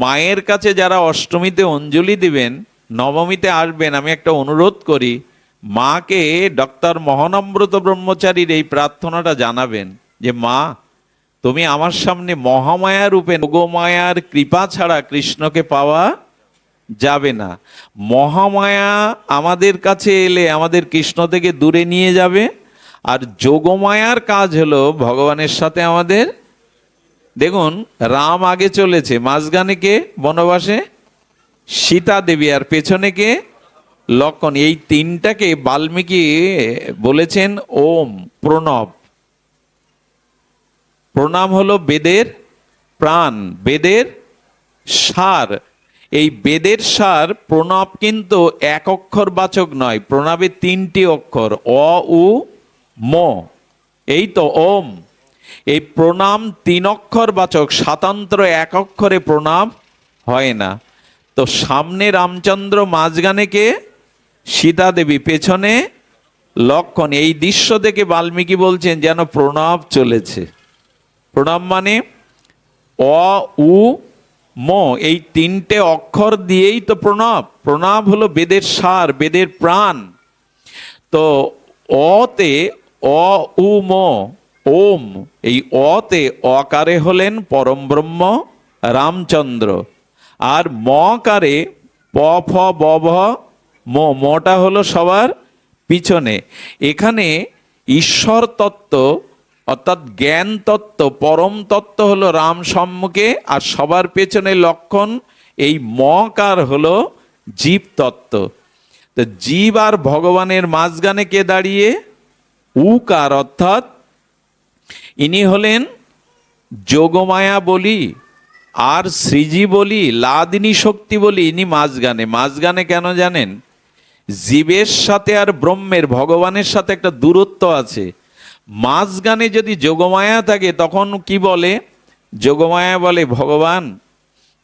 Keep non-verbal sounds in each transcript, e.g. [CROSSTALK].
মায়ের কাছে যারা অষ্টমীতে অঞ্জলি দিবেন, নবমীতে আসবেন, আমি একটা অনুরোধ করি, মাকে ডক্টর মহানম্রত ব্রহ্মচারীর এই প্রার্থনাটা জানাবেন যে, মা, তুমি আমার সামনে মহামায়া রূপে গোমায়ার কৃপা ছাড়া কৃষ্ণকে পাওয়া যাবে না। মহামায়া আমাদের কাছে এলে আমাদের কৃষ্ণ থেকে দূরে নিয়ে যাবে, আর যোগমায়ার কাজ হলো ভগবানের সাথে আমাদের দেখুন, রাম আগে চলেছে, মাঝখানে কে? বনবাসে? সীতা দেবী, আর পেছনে কে? লক্ষণ। এই তিনটাকে বাল্মীকি বলেছেন ওম, প্রণব। প্রণাম হলো বেদের প্রাণ, বেদের সার। এই বেদের সার, প্রণব কিন্তু এক অক্ষর বাচক নয়, প্রণবে তিনটি অক্ষর, অ, উ, ম। এই তো ওম। এই প্রণাম তিন অক্ষর বাচক, স্বাতন্ত্র এক অক্ষরে প্রণাম হয় না। তো সামনে রামচন্দ্র, মাঝখানে কে? সীতা দেবী, পেছনে লক্ষণ। এই দৃশ্য দেখে বাল্মীকি বলছেন, যেন প্রণব চলেছে। প্রণাম মানে অ, উ, ম। এই তিনটে অক্ষর দিয়েই তো প্রণব প্রণব হলো বেদের সার, বেদের প্রাণ। তো অতে অ, উ, ম। ওম, এই অতে অকারে হলেন পরম ব্রহ্ম রামচন্দ্র। আর মকারে প, ফ, ব, ভ, ম, মটা হলো সবার পিছনে। এখানে ঈশ্বর তত্ত্ব, অর্থাৎ জ্ঞান তত্ত্ব, পরম তত্ত্ব হলো রাম সম্মুখে, আর সবার পেছনে লক্ষণ, এই মকার হলো জীব তত্ত্ব। তো জীব আর ভগবানের মাঝখানে কে দাঁড়িয়ে? উকার, অর্থাৎ ইনি হলেন যোগমায়া বলি, আর শ্রীজি বলি, লাদিনী শক্তি বলি, ইনি মাঝগানে। মাঝগানে কেন জানেন? জীবের সাথে আর ব্রহ্মের, ভগবানের সাথে একটা দূরত্ব আছে। মাঝগানে যদি যোগমায়া থাকে, তখন কি বলে? যোগমায়া বলে, ভগবান,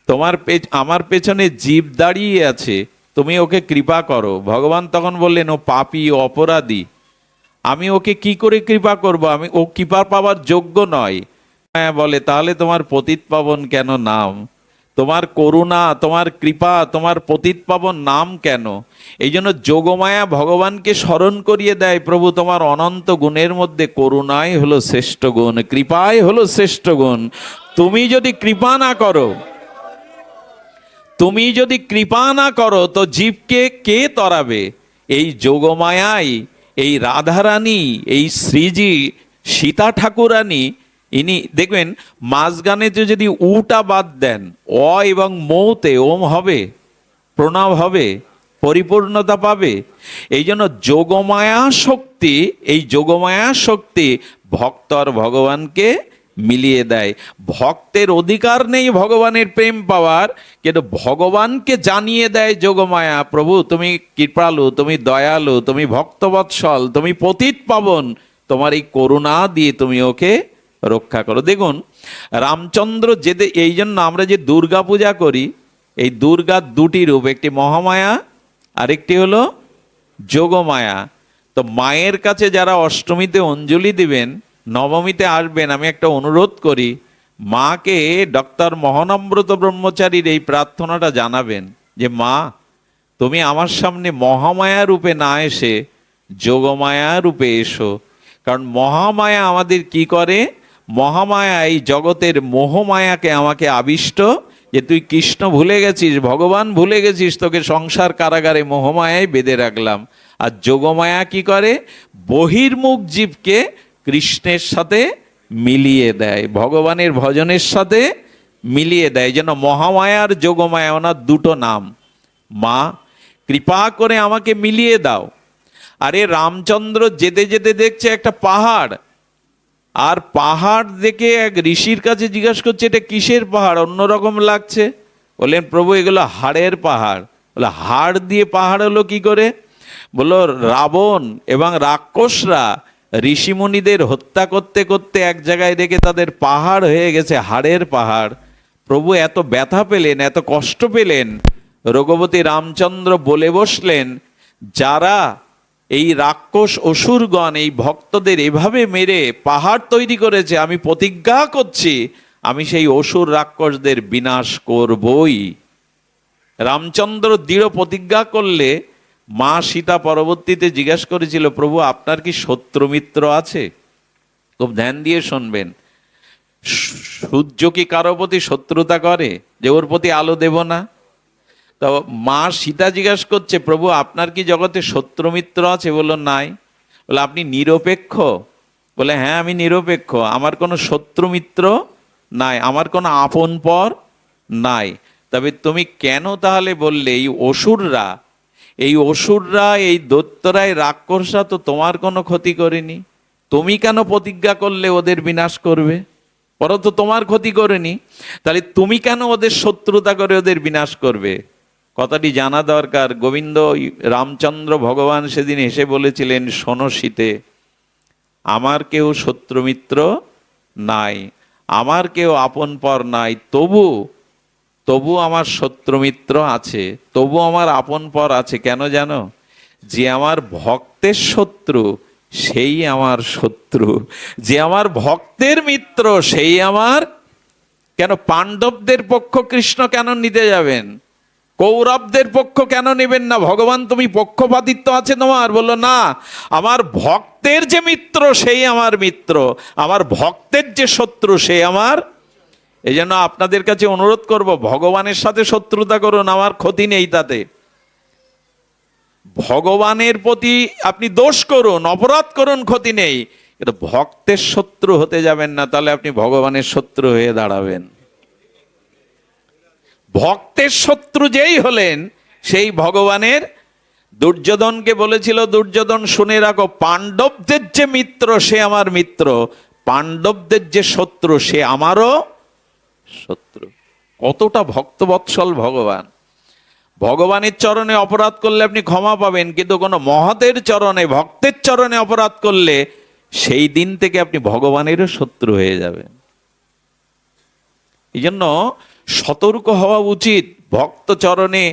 তোমার পে- আমার পেছনে জীব দাঁড়িয়ে আছে, তুমি ওকে কৃপা করো। ভগবান তখন বললেন, ও পাপী অপরাধী। আমি ওকে কি করে কৃপা করব? আমি, ও কৃপা পাওয়ার যোগ্য নয়। হ্যাঁ বলে, তাহলে তোমার পতিত পাবন কেন নাম? তোমার করুণা, তোমার কৃপা, তোমার পতিত পাবন নাম কেন? এই জন্য যোগমায়া ভগবানকে স্মরণ করিয়ে দেয়, প্রভু, তোমার অনন্ত গুণের মধ্যে করুণাই হলো শ্রেষ্ঠ গুণ, কৃপাই হলো শ্রেষ্ঠ গুণ। তুমি যদি কৃপা না করো, তুমি যদি কৃপা না করো, তো জীবকে কে তরাবে? এই যোগমায়াই এই রাধারানী, এই শ্রীজি, সীতা ঠাকুরানী, ইনি দেখবেন মাঝগানে যে যদি উটা বাদ দেন, অ এবং মৌতে, ওম হবে, প্রণাম হবে, পরিপূর্ণতা পাবে। এই জন্য যোগমায়া শক্তি, এই যোগমায়া শক্তি ভক্তর ভগবানকে মিলিয়ে দেয়। ভক্তের অধিকার নেই ভগবানের প্রেম পাওয়ার, কিন্তু ভগবানকে জানিয়ে দেয়, যোগমায়া, প্রভু, তুমি কৃপালু, তুমি দয়ালু, তুমি ভক্তবৎসল, তুমি পতিত পাবন, তোমার এই করুণা দিয়ে তুমি ওকে রক্ষা করো। দেখুন, রামচন্দ্র যেতে এই জন্য আমরা যে দুর্গা পূজা করি, এই দুর্গার দুটি রূপ, একটি মহামায়া আরেকটি হলো যোগমায়া। তো মায়ের কাছে যারা অষ্টমীতে অঞ্জলি দিবেন নবমীতে আসবেন, আমি একটা অনুরোধ করি, মাকে ডক্টর মহানম্রত ব্রহ্মচারীর এই প্রার্থনাটা জানাবেন যে, মা, তুমি আমার সামনে মহামায়া রূপে না এসে যোগমায়া রূপে এসো। কারণ মহামায়া আমাদের কি করে? মহামায়া এই জগতের মোহমায়াকে আমাকে আবিষ্ট যে, তুই কৃষ্ণ ভুলে গেছিস, ভগবান ভুলে গেছিস, তোকে সংসার কারাগারে মোহমায়ায় বেঁধে রাখলাম। আর যোগমায়া কি করে? বহির্মুখ জীবকে কৃষ্ণের সাথে মিলিয়ে দেয়, ভগবানের ভজনের সাথে মিলিয়ে দেয়, যেন মহামায়ার যোগমায়া, ওনার দুটো নাম। মা, কৃপা করে আমাকে মিলিয়ে দাও। আরে রামচন্দ্র যেতে যেতে দেখছে একটা পাহাড়, আর পাহাড় দেখে এক ঋষির কাছে জিজ্ঞাসা করছে, এটা কিসের পাহাড়? অন্যরকম লাগছে? বললেন, প্রভু, এগুলো হাড়ের পাহাড়। বলে হাড় দিয়ে পাহাড় হলো কি করে? বলল, রাবণ এবং রাক্ষসরা ঋষিমুনিদের হত্যা করতে করতে এক জায়গায় দেখে তাদের পাহাড় হয়ে গেছে, হাড়ের পাহাড়। প্রভু এত ব্যথা পেলেন, এত কষ্ট পেলেন। রঘুপতি রামচন্দ্র বলে বসলেন, যারা এই রাক্ষস অসুরগণ, এই ভক্তদের এভাবে মেরে পাহাড় তৈরি করেছে, আমি প্রতিজ্ঞা করছি, আমি সেই অসুর রাক্ষসদের বিনাশ করবই। রামচন্দ্র দৃঢ় প্রতিজ্ঞা করলে মা সীতা পরবর্তীতে জিজ্ঞেস করেছিল, প্রভু, আপনার কি শত্রু মিত্র আছে? খুব ধ্যান দিয়ে শুনবেন। সূর্য কি কারও প্রতি শত্রুতা করে, যে ওর প্রতি আলো দেব না? তো মা সীতা জিজ্ঞেস করছে, প্রভু, আপনার কি জগতে শত্রু মিত্র আছে? বলল, নাই। বলে আপনি নিরপেক্ষ? বলে হ্যাঁ আমি নিরপেক্ষ। আমার কোনো শত্রু মিত্র নাই, আমার কোনো আপন পর নাই। তবে তুমি কেন তাহলে বললে, এই অসুররা এই অসুররা, এই দৈত্যরা, এই রাক্ষসরা তো তোমার কোনো ক্ষতি করেনি। তুমি কেন প্রতিজ্ঞা করলে ওদের বিনাশ করবে? পরে তো তোমার ক্ষতি করেনি। তাহলে তুমি কেন ওদের শত্রুতা করে ওদের বিনাশ করবে? কথাটি জানা দরকার। গোবিন্দ রামচন্দ্র ভগবান সেদিন এসে বলেছিলেন, শোনো আমার কেউ শত্রুমিত্র নাই, আমার কেউ আপন পর নাই, তবু তবু আমার শত্রুমিত্র আছে, তবু আমার আপন পর আছে, কেন জানো? যে আমার ভক্তের শত্রু, সেই আমার শত্রু। যে আমার ভক্তের মিত্র, সেই আমার কেন পাণ্ডবদের পক্ষ কৃষ্ণ কেন নিতে যাবেন? কৌরবদের পক্ষ কেন নেবেন না? ভগবান, তুমি পক্ষপাতিত্ব আছে তোমার। বলল, না, আমার ভক্তের যে মিত্র, সেই আমার মিত্র। আমার ভক্তের যে শত্রু, সে আমার এই জন্য আপনাদের কাছে অনুরোধ করব, ভগবানের সাথে শত্রুতা করুন, আমার ক্ষতি নেই তাতে। ভগবানের প্রতি আপনি দোষ করুন, অপরাধ করুন, ক্ষতি নেই। কিন্তু ভক্তের শত্রু হতে যাবেন না, তাহলে আপনি ভগবানের শত্রু হয়ে দাঁড়াবেন। ভক্তের শত্রু যেই হলেন, সেই ভগবানের দুর্যোধনকে বলেছিল, দুর্যোধন, শুনে রাখো, পাণ্ডবদের যে মিত্র, সে আমার মিত্র। পাণ্ডবদের যে শত্রু, সে আমারও শত্রু। কতটা ভক্তবৎসল ভগবান। ভগবানের চরণে অপরাধ করলে আপনি ক্ষমা পাবেন, কিন্তু কোনো মহতের চরণে, ভক্তের চরণে অপরাধ করলে সেই দিন থেকে আপনি ভগবানেরও শত্রু হয়ে যাবেন। এই জন্য সতর্ক হওয়া উচিত। ভক্ত চরণে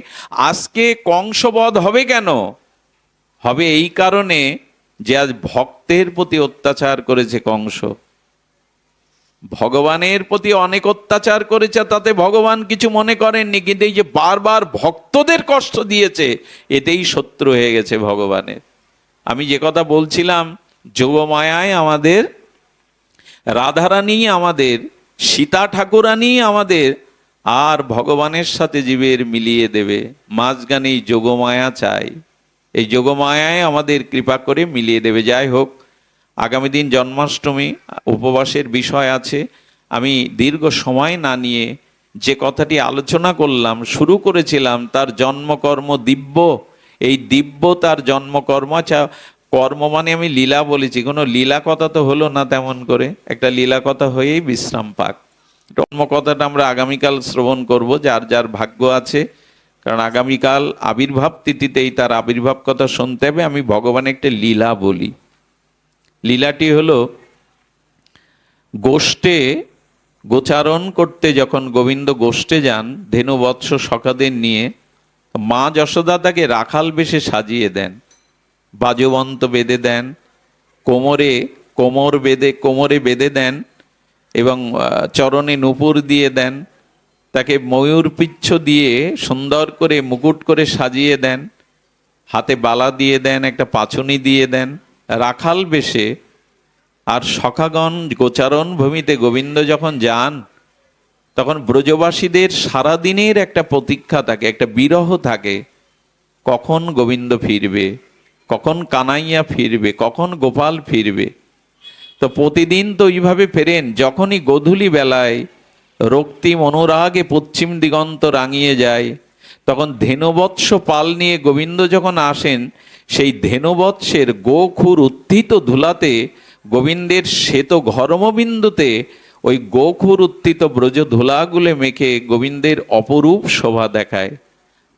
আজকে কংসবধ হবে কেন? হবে এই কারণে যে আজ ভক্তের প্রতি অত্যাচার করেছে কংস। ভগবানের প্রতি অনেক অত্যাচার করেছে, তাতে ভগবান কিছু মনে করেননি, কিন্তু এই যে বারবার ভক্তদের কষ্ট দিয়েছে, এতেই শত্রু হয়ে গেছে ভগবানের। আমি যে কথা বলছিলাম যোগমায়ায় আমাদের, রাধারানী আমাদের, সীতা ঠাকুরানী আমাদের, আর ভগবানের সাথে জীবের মিলিয়ে দেবে। মাঝখানে যোগমায়া চাই। এই যোগমায়ায় আমাদের কৃপা করে মিলিয়ে দেবে। যাই হোক আগামী দিন জন্মাষ্টমী উপবাসের বিষয় আছে। আমি দীর্ঘ সময় না নিয়ে যে কথাটি আলোচনা করলাম, শুরু করেছিলাম, তার জন্মকর্ম দিব্য। এই দিব্য তার জন্মকর্ম আচ্ছা কর্ম মানে আমি লীলা বলেছি, কোনো লীলা কথা তো হলো না তেমন করে। একটা লীলা কথা হয়েই বিশ্রাম পাক। জন্ম কথাটা আমরা আগামীকাল শ্রবণ করব, যার যার ভাগ্য আছে। কারণ আগামীকাল আবির্ভাব তিথিতেই তার আবির্ভাব কথা শুনতে হবে। আমি ভগবান একটা লীলা বলি। লীলাটি হলো গোষ্ঠে গোচারণ করতে যখন গোবিন্দ গোষ্ঠে যান, ধেনুবৎস সখাদের নিয়ে মা যশোদা তাকে রাখাল বেশে সাজিয়ে দেন, বাজবন্ত বেঁধে দেন, কোমরে, কোমর বেঁধে, কোমরে বেঁধে দেন এবং চরণে নুপুর দিয়ে দেন, তাকে ময়ূর পিচ্ছ দিয়ে সুন্দর করে মুকুট করে সাজিয়ে দেন, হাতে বালা দিয়ে দেন, একটা পাছনি দিয়ে দেন রাখাল বেশে আর সখাগণ গোচারণ ভূমিতে গোবিন্দ যখন যান, তখন ব্রজবাসীদের সারাদিনের একটা প্রতীক্ষা থাকে, একটা বিরহ থাকে, কখন গোবিন্দ ফিরবে, কখন কানাইয়া ফিরবে, কখন গোপাল ফিরবে। তো প্রতিদিন তো ওইভাবে ফেরেন, যখনই গধূলি বেলায় রক্তিম অনুরাগে পশ্চিম দিগন্ত রাঙিয়ে যায় তখন ধেনুবৎস পাল নিয়ে গোবিন্দ যখন আসেন, সেই ধেনুবৎসের গোখুর উত্থিত ধুলাতে গোবিন্দের শ্বেত ঘর্মবিন্দুতে ওই গোখুর উত্থিত ব্রজ ধুলাগুলে মেখে গোবিন্দের অপরূপ শোভা দেখায়।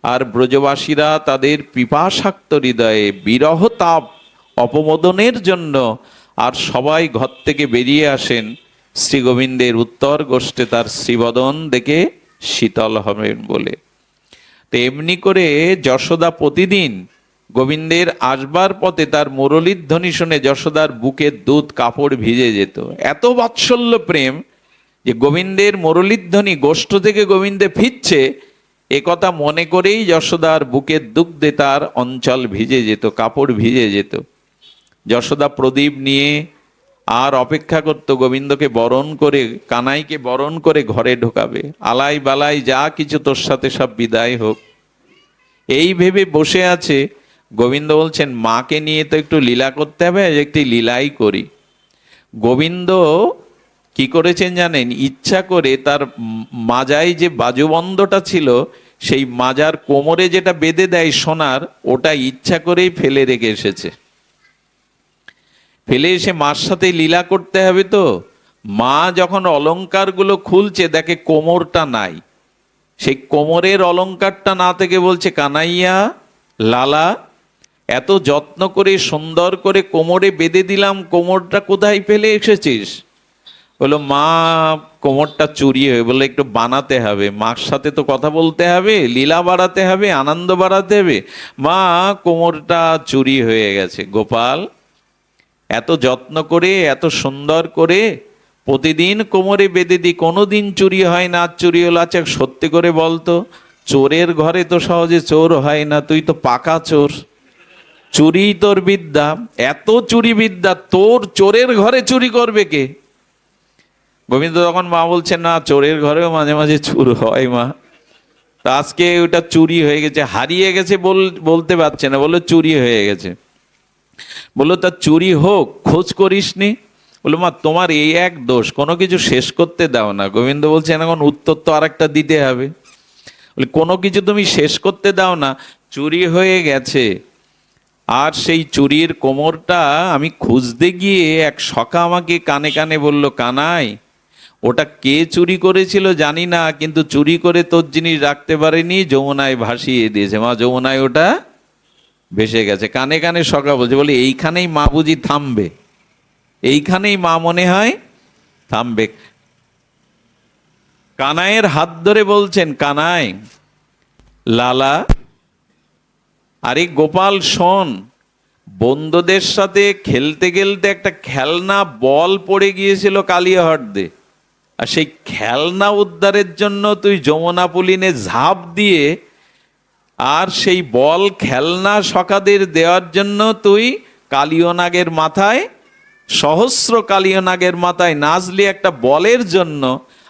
আর ব্রজবাসীরা তাদের পিপাসাক্ত হৃদয়ে বিরহ তাপ অপমোদনের জন্য আর সবাই ঘর থেকে বেরিয়ে আসেন। শ্রী গোবিন্দের উত্তর গোষ্ঠে তার শ্রীবদন দেখে শীতল হবেন বলে। তো এমনি করে যশোদা প্রতিদিন গোবিন্দের আসবার পথে তার মুরলীর ধ্বনি শুনে যশোদার বুকের দুধ কাপড় ভিজে যেত। এত বাৎসল্য প্রেম যে গোবিন্দের মুরলীধ্বনি গোষ্ঠ থেকে গোবিন্দে ফিরছে, এ কথা মনে করেই যশোদার বুকের দুগ্ধে তার অঞ্চল ভিজে যেত, কাপড় ভিজে যেত। যশোদা প্রদীপ নিয়ে আর অপেক্ষা করত গোবিন্দকে বরণ করে, কানাইকে বরণ করে ঘরে ঢোকাবে। আলাই বালাই, যা কিছু তোর সাথে সব বিদায় হোক। এই ভেবে বসে আছে, গোবিন্দ বলছেন, মাকে নিয়ে তো একটু লীলা করতে হবে একটি লীলাই করি। গোবিন্দ কি করেছেন জানেন? ইচ্ছা করে তার মাজায় যে বাজুবন্ধটা ছিল, সেই মাজার কোমরে যেটা বেঁধে দেয় সোনার, ওটা ইচ্ছা করেই ফেলে রেখে এসেছে। ফেলে এসে মার সাথে লীলা করতে হবে তো। মা যখন অলংকারগুলো খুলছে, দেখে কোমরটা নাই। সেই কোমরের অলংকারটা না থেকে বলছে, কানাইয়া, লালা, এত যত্ন করে, সুন্দর করে কোমরে বেঁধে দিলাম, কোমরটা কোথায় ফেলে এসেছিস? বলল, মা, কোমরটা চুরি হয়ে বলল, একটু বানাতে হবে। মার সাথে তো কথা বলতে হবে, লীলা বাড়াতে হবে, আনন্দ বাড়াতে হবে। মা, কোমরটা চুরি হয়ে গেছে, গোপাল। এত যত্ন করে, এত সুন্দর করে প্রতিদিন কোমরে বেঁধে দিই কোনো দিন চুরি হয় না, চুরি হলো আচ্ছা সত্যি করে বলতো, চোরের ঘরে তো সহজে চোর হয় না, তুই তো পাকা চোর। চুরি তোর বিদ্যা, এত চুরি বিদ্যা, তোর চোরের ঘরে চুরি করবে কে? গোবিন্দ তখন মা বলছেন, না, চোরের ঘরেও মাঝে মাঝে চুর হয় মা। তা আজকে ওটা চুরি হয়ে গেছে, হারিয়ে গেছে বল, বলতে পারছে না, বলল চুরি হয়ে গেছে। বলল, তা চুরি হোক, খোঁজ করিসনি? বলল, মা, তোমার এই এক দোষ, কোনো কিছু শেষ করতে দাও না। গোবিন্দ বলছেন এখন উত্তর তো আরেকটা দিতে হবে। বলে কোনো কিছু তুমি শেষ করতে দাও না, চুরি হয়ে গেছে। আর সেই চুরির কোমরটা আমি খুঁজতে গিয়ে এক সখা আমাকে কানে কানে বলল, কানাই, ওটা কে চুরি করেছিল জানি না, কিন্তু চুরি করে তোর জিনিস রাখতে পারেনি, যমুনায় ভাসিয়ে দিয়েছে। মা, যমুনায় ওটা ভেসে গেছে। কানে কানে সকা বলছে, বলে, এইখানেই মা বুঝি থামবে। এইখানেই মা মনে হয় থামবে। কানাইয়ের হাত ধরে বলছেন, কানাই, লালা, আরে গোপাল, শোন, বন্ধুদের সাথে খেলতে খেলতে একটা খেলনা বল পড়ে গিয়েছিল কালিয়াহটদে আর সেই খেলনা উদ্ধারের জন্য তুই যমুনা পুলিনে ঝাঁপ দিয়ে আর সেই বল খেলনা সখাদের দেওয়ার জন্য তুই কালিয়নাগের মাথায়, সহস্র কালিয়নাগের মাথায় নাচলি একটা বলের জন্য,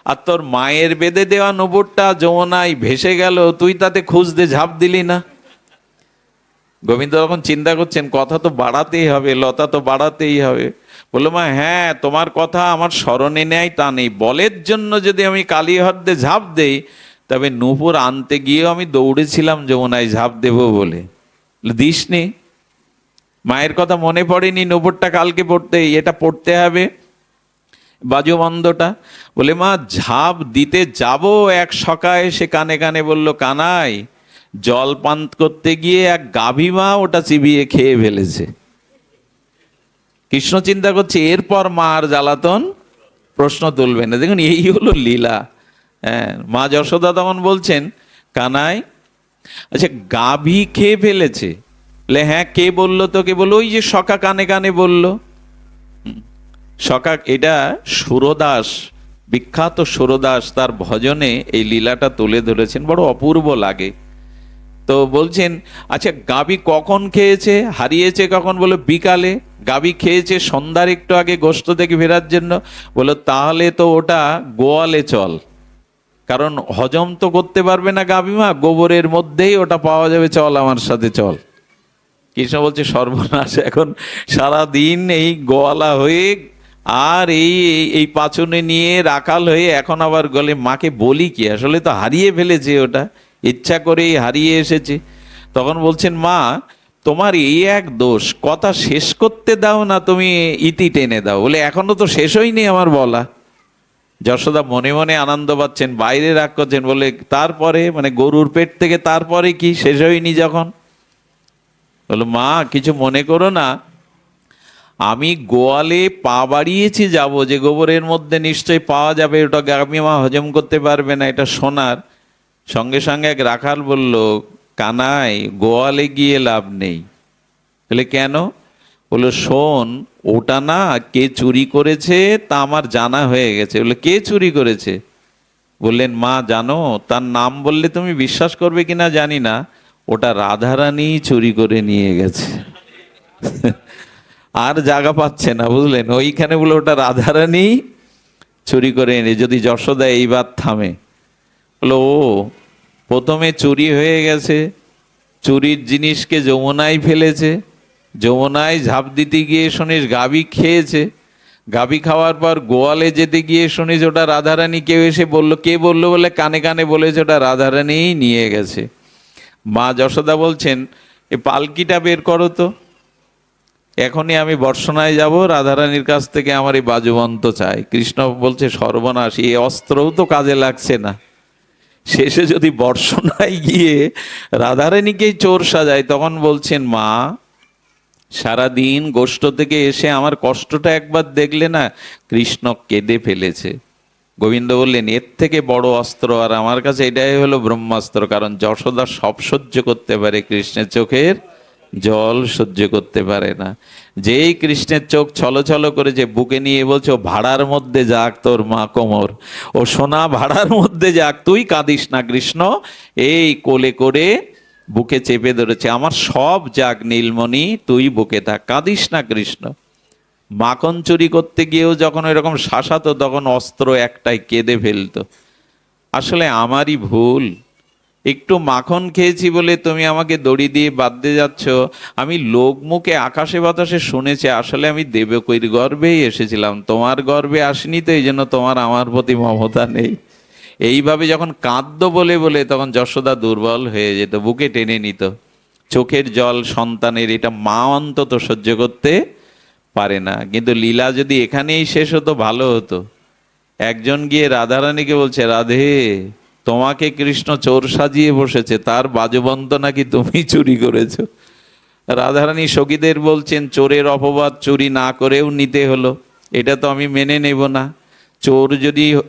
আর তোর মায়ের বেঁধে দেওয়া নবরটা যমুনায় ভেসে গেল, তুই তাতে খুঁজতে ঝাঁপ দিলি না। গোবিন্দ তখন চিন্তা করছেন, কথা তো বাড়াতেই হবে, লতা তো বাড়াতেই হবে। বলল, মা হ্যাঁ তোমার কথা আমার স্মরণে নেয় তা নেই। বলের জন্য যদি আমি কালীহদ্দে ঝাঁপ দেই তবে নূপুর আনতে গিয়েও আমি দৌড়েছিলাম যমুনায় ঝাঁপ দেব বলে। দিসনি মায়ের কথা মনে পড়েনি নূপুরটা কালকে পড়তে এটা পড়তে হবে। বাজুবন্ধটা বলে, মা, ঝাঁপ দিতে যাব এক সকায়? সে কানে কানে বলল, কানাই, জল পান করতে গিয়ে এক গাভী মা ওটা চিবিয়ে খেয়ে ফেলেছে। কৃষ্ণ চিন্তা করছে, এরপর মা আর জ্বালাতন প্রশ্ন তুলবে না। দেখুন, এই হলো লীলা। হ্যাঁ মা যশোদা তখন বলছেন, কানাই আচ্ছা গাভী খেয়ে ফেলেছে? বলে হ্যাঁ কে বলল তোকে? বলল ওই যে সকা কানে কানে বলল। সকা এটা সুরদাস, বিখ্যাত সুরদাস, তার ভজনে এই লীলাটা তুলে ধরেছেন, বড় অপূর্ব লাগে। তো বলছেন আচ্ছা গাবি কখন খেয়েছে? হারিয়েছে কখন? বলো, বিকালে। গাবি খেয়েছে সন্ধ্যার একটু আগে গোস্ত থেকে ফেরার জন্য। বলো, তাহলে তো ওটা গোয়ালে চল। কারণ হজম তো করতে পারবে না গাবিমা গোবরের মধ্যেই ওটা পাওয়া যাবে, চল আমার সাথে, চল। কৃষ্ণ বলছে, সর্বনাশ, এখন সারা দিন এই গোয়ালা হয়ে আর এই, এই- পাচনে নিয়ে রাখাল হয়ে এখন আবার গলে, মাকে বলি কি? আসলে তো হারিয়ে ফেলেছে ওটা, ইচ্ছা করেই হারিয়ে এসেছে। তখন বলছেন, মা, তোমার এই এক দোষ, কথা শেষ করতে দাও না, তুমি ইতি টেনে দাও। বলে, এখনও তো শেষ হয়নি আমার বলা। যশোদা মনে মনে আনন্দ পাচ্ছেন, বাইরে রাগ করছেন, বলে তারপরে মানে গরুর পেট থেকে তারপরে কি শেষ হয়নি যখন? বলল মা, কিছু মনে করো না। আমি গোয়ালে পা বাড়িয়েছি যাব, যে গোবরের মধ্যে নিশ্চয়ই পাওয়া যাবে, ওটা মা হজম করতে পারবে না। এটা সোনার সঙ্গে সঙ্গে এক রাখাল বলল, কানাই, গোয়ালে গিয়ে লাভ নেই। বলে, কেন? বলল, শোন, ওটা না কে চুরি করেছে তা আমার জানা হয়ে গেছে। বলল, কে চুরি করেছে? বললেন, মা, জানো, তার নাম বললে তুমি বিশ্বাস করবে কিনা জানি না, ওটা রাধারানী চুরি করে নিয়ে গেছে। [LAUGHS] আর জায়গা পাচ্ছে না, বুঝলেন? ওইখানে বলে ওটা রাধারানী চুরি করে এনে, যদি যশোদা এইবার থামে। বলো ও, প্রথমে চুরি হয়ে গেছে, চুরির জিনিসকে যমুনায় ফেলেছে যমুনায় ঝাঁপ দিতে গিয়ে শুনিস গাবি খেয়েছে। গাবি খাওয়ার পর গোয়ালে যেতে গিয়ে শুনিস ওটা রাধারানী কেউ এসে বলল, কে বলল বলে কানে কানে বলেছে, ওটা রাধারানীই নিয়ে গেছে। মা যশোদা বলছেন, এ পালকিটা বের করো তো। এখনই আমি বর্ষণায় যাব, রাধারানীর কাছ থেকে আমার এই বাজুবন্ত চাই। কৃষ্ণ বলছে, সর্বনাশ, এই অস্ত্রও তো কাজে লাগছে না। শেষে যদি বর্ষণায় গিয়ে রাধারানীকেই চোর সাজায়, তখন বলছেন, মা সারাদিন গোষ্ঠ থেকে এসে আমার কষ্টটা একবার দেখলে না কৃষ্ণ কেঁদে ফেলেছে। গোবিন্দ বললেন, এর থেকে বড় অস্ত্র আর আমার কাছে এটাই হলো ব্রহ্মাস্ত্র, কারণ যশোদা সব সহ্য করতে পারে, কৃষ্ণের চোখের জল সহ্য করতে পারে না। যেই কৃষ্ণের চোখ ছলছল করেছে বুকে নিয়ে বলছে ভাড়ার মধ্যে যাক তোর মা কোমর, ও সোনা ভাড়ার মধ্যে যাক, তুই কাঁদিস না কৃষ্ণ, এই কোলে করে বুকে চেপে ধরেছে, আমার সব যাক নীলমণি, তুই বুকে থাক, কাঁদিস না কৃষ্ণ। মাখন চুরি করতে গিয়েও যখন এরকম শাসাতো, তখন অস্ত্র একটাই কেঁদে ফেলতো। আসলে আমারই ভুল। একটু মাখন খেয়েছি বলে তুমি আমাকে দড়ি দিয়ে বাঁধতে যাচ্ছ। আমি লোক মুখে আকাশে বাতাসে শুনেছি, আসলে আমি দেবকীর গর্ভেই এসেছিলাম। তোমার গর্বে আসিনি তো, এই জন্য তোমার আমার প্রতি মমতা নেই। এইভাবে যখন কাঁদ্য বলে বলে তখন যশোদা দুর্বল হয়ে যেত, বুকে টেনে নিত। চোখের জল সন্তানের এটা মা অন্তত সহ্য করতে পারে না। কিন্তু লীলা যদি এখানেই শেষ হতো, ভালো হতো। একজন গিয়ে রাধারানীকে বলছে, রাধে, তোমাকে কৃষ্ণ চোর সাজিয়ে বসেছে, তার বাজবন্ত নাকি তুমি চুরি করেছ? রাধারানী সখীদের বলছেন, চোরের অপবাদ চুরি না করেও নিতে হলো। এটা তো আমি মেনে নেব না। চোর যদি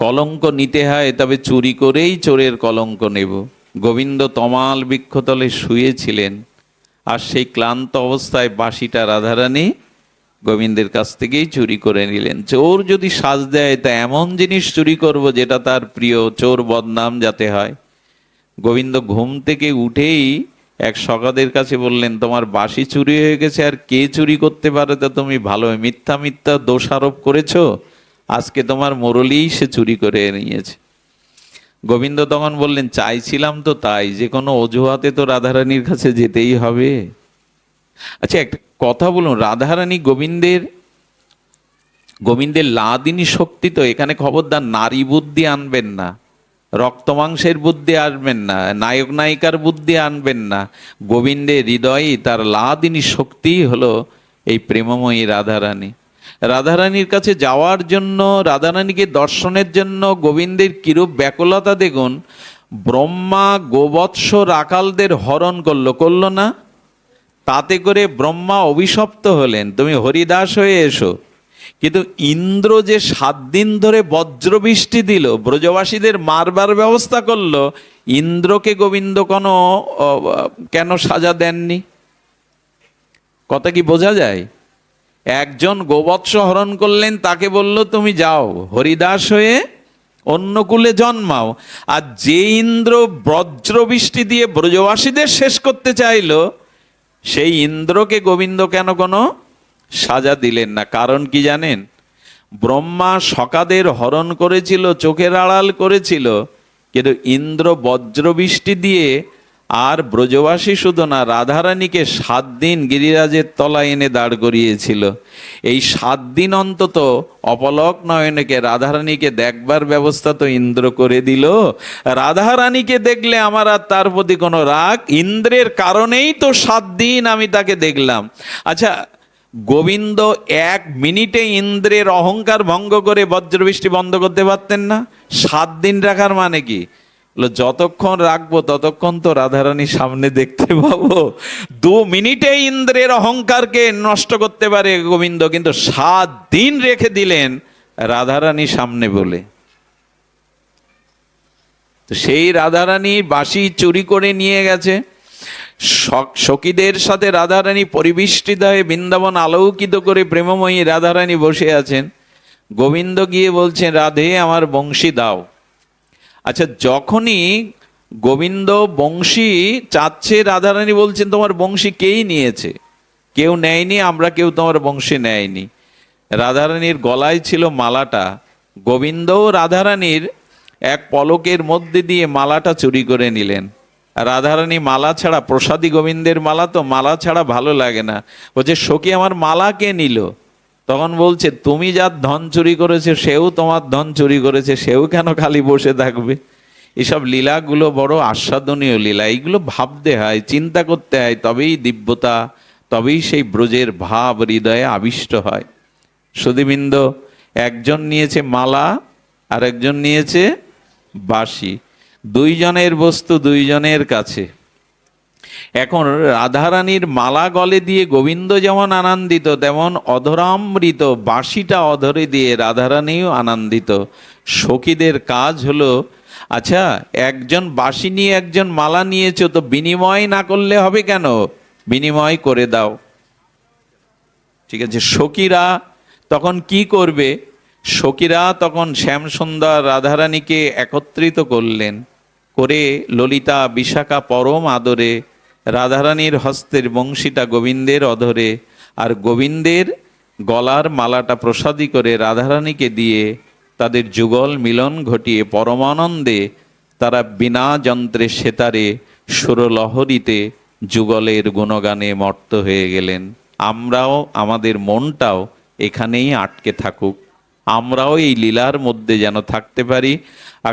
কলঙ্ক নিতে হয়, তবে চুরি করেই চোরের কলঙ্ক নেব। গোবিন্দ তমাল বৃক্ষতলে শুয়েছিলেন, আর সেই ক্লান্ত অবস্থায় বাঁশিটা রাধারানী গোবিন্দের কাছ থেকেই চুরি করে নিলেন। চোর যদি সাজ দেয়, তা এমন জিনিস চুরি করব যেটা তার প্রিয় চোর বদনাম যাতে হয়। গোবিন্দ ঘুম থেকে উঠেই এক সকাদের কাছে বললেন, তোমার বাঁশি চুরি হয়ে গেছে, আর কে চুরি করতে পারে তা তুমি ভালো মিথ্যা মিথ্যা দোষারোপ করেছ? আজকে তোমার মুরলিই সে চুরি করে নিয়েছে। গোবিন্দ তখন বললেন, চাইছিলাম তো তাই, যে কোনো অজুহাতে তো রাধারানীর কাছে যেতেই হবে। আচ্ছা একটা কথা বলুন, রাধারানী গোবিন্দের গোবিন্দের লাদিনী শক্তি তো এখানে খবরদার নারী বুদ্ধি আনবেন না, রক্ত মাংসের বুদ্ধি আনবেন না, নায়ক নায়িকার বুদ্ধি আনবেন না, গোবিন্দের হৃদয়ে তার লাদিনী শক্তি হলো এই প্রেমময়ী রাধারানী। রাধারানীর কাছে যাওয়ার জন্য, রাধারানীকে দর্শনের জন্য গোবিন্দের কিরূপ ব্যাকুলতা দেখুন, ব্রহ্মা গোবৎস রাকালদের হরণ করল করল না? তাতে করে ব্রহ্মা অভিশপ্ত হলেন, তুমি হরিদাস হয়ে এসো। কিন্তু ইন্দ্র যে সাত দিন ধরে বজ্রবৃষ্টি দিল, ব্রজবাসীদের মারবার ব্যবস্থা করল, ইন্দ্রকে গোবিন্দ কোনো কেন সাজা দেননি? কথা কি বোঝা যায়? একজন গোবৎস হরণ করলেন, তাকে বলল, তুমি যাও, হরিদাস হয়ে অন্য কুলে জন্মাও। আর যে ইন্দ্র বজ্রবৃষ্টি দিয়ে ব্রজবাসীদের শেষ করতে চাইলো, সেই ইন্দ্রকে গোবিন্দ কেন কোনো সাজা দিলেন না? কারণ কি জানেন? ব্রহ্মা সকাদের হরণ করেছিল, চোখের আড়াল করেছিল, কিন্তু ইন্দ্র বজ্রবৃষ্টি দিয়ে আর ব্রজবাসী শুধু না, রাধারানীকে সাত দিন গিরিরাজের তলায় এনে দাঁড় করিয়েছিল। এই সাত দিন অন্তত অপলক নয়নকে রাধারানীকে দেখবার ব্যবস্থা তো ইন্দ্র করে দিল। রাধারানীকে দেখলে আমার আর তার প্রতি কোনো রাগ, ইন্দ্রের কারণেই তো সাত দিন আমি তাকে দেখলাম। আচ্ছা গোবিন্দ এক মিনিটে ইন্দ্রের অহংকার ভঙ্গ করে বজ্রবৃষ্টি বন্ধ করতে পারতেন না? সাত দিন রাখার মানে কি? যতক্ষণ রাখব, ততক্ষণ তো রাধারানী সামনে দেখতে পাবো। দু মিনিটে ইন্দ্রের অহংকারকে নষ্ট করতে পারে গোবিন্দ, কিন্তু সাত দিন রেখে দিলেন রাধারানী সামনে বলে। তো সেই রাধারানী বাঁশি চুরি করে নিয়ে গেছে। সখ- সখীদের সাথে রাধারানী পরিবেষ্টিত হয়ে বৃন্দাবন আলোকিত করে প্রেমময়ী রাধারানী বসে আছেন। গোবিন্দ গিয়ে বলছেন, রাধে, আমার বংশী দাও। আচ্ছা যখনই গোবিন্দ বংশী চাচ্ছে, রাধারানী বলছেন, তোমার বংশী কেই নিয়েছে? কেউ নেয়নি, আমরা কেউ তোমার বংশী নেয়নি। রাধারানীর গলায় ছিল মালাটা। গোবিন্দ রাধারানীর এক পলকের মধ্যে দিয়ে মালাটা চুরি করে নিলেন। রাধারানী মালা ছাড়া, প্রসাদী গোবিন্দের মালা তো মালা ছাড়া ভালো লাগে না। বলছে, সখী, আমার মালা কে নিল? তখন বলছে, তুমি যার ধন চুরি করেছে, সেও তোমার ধন চুরি করেছে, সেও কেন খালি বসে থাকবে? এসব লীলাগুলো বড় আস্বাদনীয় লীলা। এইগুলো ভাবতে হয়, চিন্তা করতে হয়, তবেই দিব্যতা, তবেই সেই ব্রজের ভাব হৃদয়ে আবিষ্ট হয়। সুদীবৃন্দ একজন নিয়েছে মালা আর একজন নিয়েছে বাসি দুইজনের বস্তু দুইজনের কাছে। এখন রাধারানীর মালা গলে দিয়ে গোবিন্দ যেমন আনন্দিত, তেমন অধরামৃত বাঁশিটা অধরে দিয়ে রাধারানীও আনন্দিত। সখীদের কাজ হলো আচ্ছা একজন বাঁশি নিয়ে একজন মালা নিয়েছো তো বিনিময় না করলে হবে কেন? বিনিময় করে দাও। ঠিক আছে, সখীরা তখন কি করবে? সখীরা তখন শ্যামসুন্দর রাধারানীকে একত্রিত করলেন। করে ললিতা বিশাখা পরম আদরে রাধারানীর হস্তের বংশীটা গোবিন্দের অধরে আর গোবিন্দের গলার মালাটা প্রসাদী করে রাধারানীকে দিয়ে তাদের যুগল মিলন ঘটিয়ে পরমানন্দে তারা বিনা যন্ত্রে সেতারে সুরলহরীতে যুগলের গুণগানে মর্ত হয়ে গেলেন। আমরাও আমাদের মনটাও এখানেই আটকে থাকুক। আমরাও এই লীলার মধ্যে যেন থাকতে পারি।